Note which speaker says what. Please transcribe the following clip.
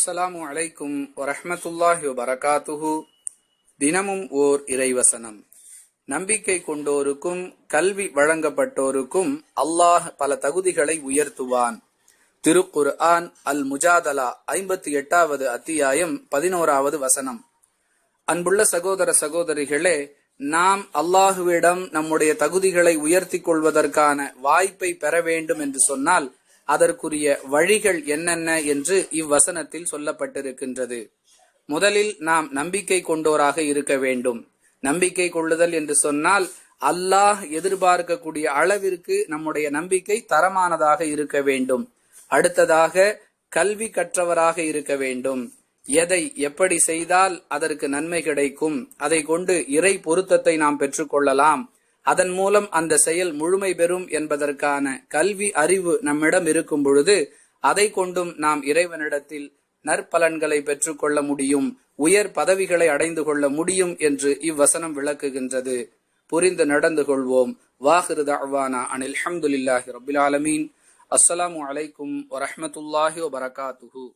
Speaker 1: அஸ்ஸலாமு அலைக்கும் வரஹ்மத்துல்லாஹி வபரகாத்துஹு. தினமும் ஓர் இறைவசனம். நம்பிக்கை கொண்டோருக்கும் கல்வி வழங்கப்பட்டோருக்கும் அல்லாஹ் பல தகுதிகளை உயர்த்துவான். திருக்குர்ஆன் அல் முஜாதலா ஐம்பத்தி எட்டாவது அத்தியாயம் பதினோராவது வசனம். அன்புள்ள சகோதர சகோதரிகளே நாம் அல்லாஹுவிடம் நம்முடைய தகுதிகளை உயர்த்திக் கொள்வதற்கான வாய்ப்பை பெற வேண்டும் என்று சொன்னால் அதற்குரிய வழிகள் என்னென்ன என்று இவ்வசனத்தில் சொல்லப்பட்டிருக்கின்றது. முதலில் நாம் நம்பிக்கை கொண்டோராக இருக்க வேண்டும். நம்பிக்கை கொள்ளுதல் என்று சொன்னால் அல்லாஹ் எதிர்பார்க்கக்கூடிய அளவிற்கு நம்முடைய நம்பிக்கை தரமானதாக இருக்க வேண்டும். அடுத்ததாக கல்வி கற்றவராக இருக்க வேண்டும். எதை எப்படி செய்தால் அதற்கு நன்மை கிடைக்கும். அதை கொண்டு இறை பொருத்தத்தை நாம் பெற்றுக்கொள்ளலாம். அதன் மூலம் அந்த செயல் முழுமை பெறும் என்பதற்கான கல்வி அறிவு நம்மிடம் இருக்கும் பொழுது அதை கொண்டும் நாம் இறைவனிடத்தில் நற்பலன்களை பெற்றுக்கொள்ள முடியும் உயர் பதவிகளை அடைந்து கொள்ள முடியும் என்று இவ்வசனம் விளக்குகின்றது. புரிந்து நடந்து கொள்வோம். வாஹிரு தஅவானா அனில் ஹம்துலில்லாஹி ரபுல் ஆலமீன். அஸ்ஸலாமு அலைக்கும் வரஹமத்துல்லாஹி வபரகாத்துஹு.